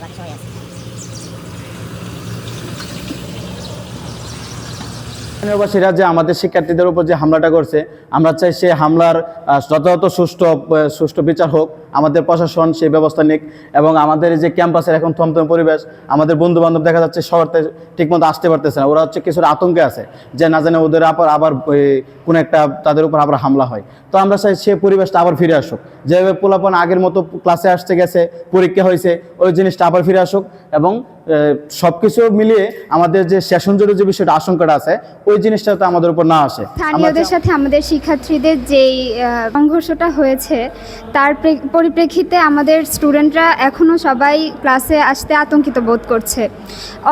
বাকি সবাই আছে স্থানীয়বাসীরা যে আমাদের শিক্ষার্থীদের উপর যে হামলাটা করছে, আমরা চাই সেই হামলার যথাযথ সুষ্ঠু সুষ্ঠু বিচার হোক, আমাদের প্রশাসন সেই ব্যবস্থা নিক এবং আমাদের যে ক্যাম্পাসের এখন থমথম পরিবেশ, আমাদের বন্ধু বান্ধব দেখা যাচ্ছে শহরতে ঠিকমতো আসতে পারতেছে না। ওরা হচ্ছে কিছুটা আতঙ্কে আছে যে না জানে ওদের আবার আবার কোনো একটা তাদের উপর আবার হামলা হয়। তো আমরা চাই সেই পরিবেশটা আবার ফিরে আসুক। যেভাবে পোলাপন আগের মতো ক্লাসে আসতে গেছে, পরীক্ষা হয়েছে, ওই জিনিসটা আবার ফিরে আসুক এবং সব কিছু মিলিয়ে আমাদের যে সেশন জুড়ে যে বিষয়টা আশঙ্কাটা আছে ওই জিনিসটা তো আমাদের উপর না আসে। স্থানীয়দের সাথে আমাদের শিক্ষার্থীদের যেই সংঘর্ষটা হয়েছে তার পরিপ্রেক্ষিতে আমাদের স্টুডেন্টরা এখনও সবাই ক্লাসে আসতে আতঙ্কিত বোধ করছে।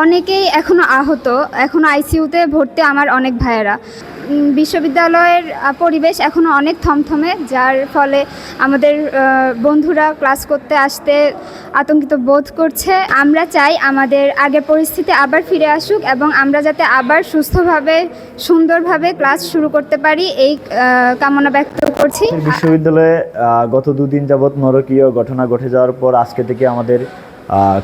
অনেকেই এখনও আহত এখনও আইসিইউতে ভর্তি আমার অনেক ভাইয়েরা। বিশ্ববিদ্যালয়ের পরিবেশ এখনও অনেক থমথমে, যার ফলে আমাদের বন্ধুরা ক্লাস করতে আসতে আতঙ্কিত বোধ করছে। আমরা চাই আমাদের আগের পরিস্থিতি আবার ফিরে আসুক এবং আমরা যাতে আবার সুস্থভাবে, সুন্দরভাবে ক্লাস শুরু করতে পারি। এই কামনা ব্যক্ত করছি। বিশ্ববিদ্যালয়ে গত দুদিন যাবৎ নরকীয় ঘটনা ঘটে যাওয়ার পর আজকে থেকে আমাদের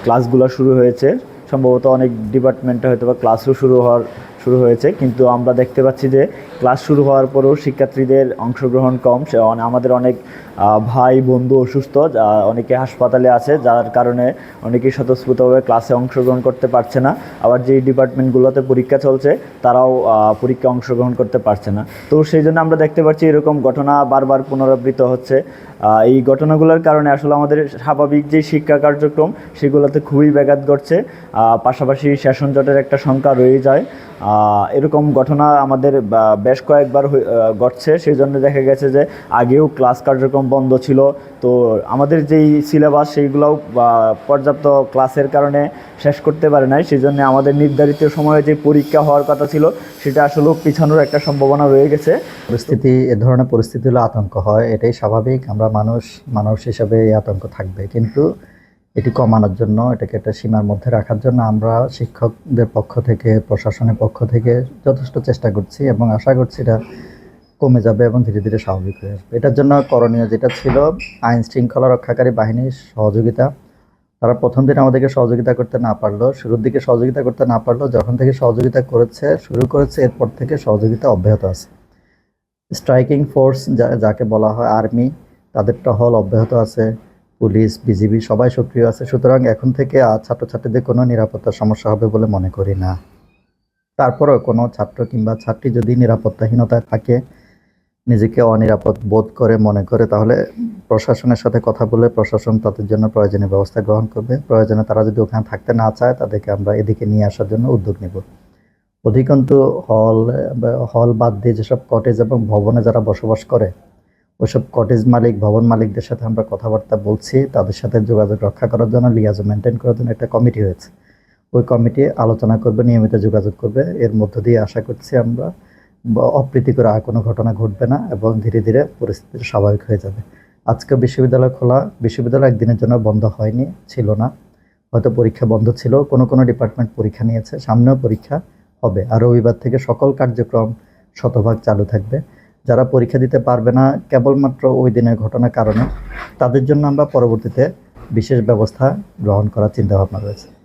ক্লাসগুলো শুরু হয়েছে। সম্ভবত অনেক ডিপার্টমেন্টে হয়তো বা ক্লাসও শুরু হওয়ার শুরু হয়েছে, কিন্তু আমরা দেখতে পাচ্ছি যে ক্লাস শুরু হওয়ার পরেও শিক্ষার্থীদের অংশগ্রহণ কম। আমাদের অনেক ভাই, বন্ধু অসুস্থ অনেকে হাসপাতালে আছে, যার কারণে অনেকেই স্বতঃস্ফূর্তভাবে ক্লাসে অংশগ্রহণ করতে পারছে না। আবার যেই ডিপার্টমেন্টগুলোতে পরীক্ষা চলছে, তারাও পরীক্ষা অংশগ্রহণ করতে পারছে না। তো সেই জন্য আমরা দেখতে পাচ্ছি এরকম ঘটনা বারবার পুনরাবৃত্ত হচ্ছে। এই ঘটনাগুলোর কারণে আসলে আমাদের স্বাভাবিক যে শিক্ষা কার্যক্রম, সেগুলোতে খুবই ব্যাঘাত ঘটছে। পাশাপাশি সেশন জটের একটা সংখ্যা রয়ে যায়। এরকম ঘটনা আমাদের বেশ কয়েকবার ঘটছে। সেই জন্য দেখা গেছে যে আগেও ক্লাস কার্যক্রম বন্ধ ছিল। তো আমাদের যেই সিলেবাস, সেইগুলোও পর্যাপ্ত ক্লাসের কারণে শেষ করতে পারে নাই। সেই জন্য আমাদের নির্ধারিত সময়ে যে পরীক্ষা হওয়ার কথা ছিল, সেটা আসলেও পিছানোর একটা সম্ভাবনা রয়ে গেছে। পরিস্থিতি, এ ধরনের পরিস্থিতি হলে আতঙ্ক হয়, এটাই স্বাভাবিক। আমরা মানুষ মানুষ হিসাবে এই আতঙ্ক থাকবে। কিন্তু এটি কমানোর জন্য, এটাকে একটা সীমার মধ্যে রাখার জন্য আমরা শিক্ষকদের পক্ষ থেকে, প্রশাসনের পক্ষ থেকে যথেষ্ট চেষ্টা করছি এবং আশা করছি এটা কমে যাবে এবং ধীরে ধীরে স্বাভাবিক হয়ে আসবে। এটার জন্য করণীয় যেটা ছিল, আইন শৃঙ্খলা রক্ষাকারী বাহিনীর সহযোগিতা। তারা প্রথম দিন আমাদেরকে সহযোগিতা করতে না পারল, শুরুর দিকে সহযোগিতা করতে না পারল, যখন থেকে সহযোগিতা করেছে, শুরু করেছে, এরপর থেকে সহযোগিতা অব্যাহত আছে। স্ট্রাইকিং ফোর্স যাকে বলা হয় আর্মি তাদের টহল অব্যাহত আছে, পুলিশ, বিজিবি সবাই সক্রিয় আছে। সুতরাং এখন থেকে আর ছাত্রছাত্রীদের কোনো নিরাপত্তার সমস্যা হবে বলে মনে করি না। তারপরেও কোনো ছাত্র কিংবা ছাত্রী যদি নিরাপত্তাহীনতায় থাকে, নিজেকে অনিরাপদ বোধ করে, মনে করে, তাহলে প্রশাসনের সাথে কথা বলে প্রশাসন তাদের জন্য প্রয়োজনীয় ব্যবস্থা গ্রহণ করবে। প্রয়োজনে তারা যদি ওখানে থাকতে না চায়, তাদেরকে আমরা এদিকে নিয়ে আসার জন্য উদ্যোগ নেব। অধিকন্তু হল হল বাদ দিয়ে যেসব কটেজ এবং ভবনে যারা বসবাস করে ওইসব কটেজ মালিক, ভবন মালিকদের সাথে আমরা কথাবার্তা বলছি, তাদের সাথে যোগাযোগ রক্ষা করার জন্য লিয়াজ মেনটেন করার জন্য একটা কমিটি হয়েছে। ওই কমিটি আলোচনা করবে, নিয়মিত যোগাযোগ করবে। এর মধ্য দিয়ে আশা করছি আমরা অপ্রীতিকর আর কোনো ঘটনা ঘটবে না এবং ধীরে ধীরে পরিস্থিতি স্বাভাবিক হয়ে যাবে। আজকে বিশ্ববিদ্যালয় খোলা, বিশ্ববিদ্যালয় একদিনের জন্য বন্ধ হয়নি, ছিল না। হয়তো পরীক্ষা বন্ধ ছিল, কোনো কোনো ডিপার্টমেন্ট পরীক্ষা নিয়েছে, সামনেও পরীক্ষা হবে। আর রবিবার থেকে সকল কার্যক্রম শতভাগ চালু থাকবে। যারা পরীক্ষা দিতে পারবে না কেবলমাত্র ওই দিনের ঘটনার কারণে, তাদের জন্য আমরা পরবর্তীতে বিশেষ ব্যবস্থা গ্রহণ করার চিন্তাভাবনা রয়েছে।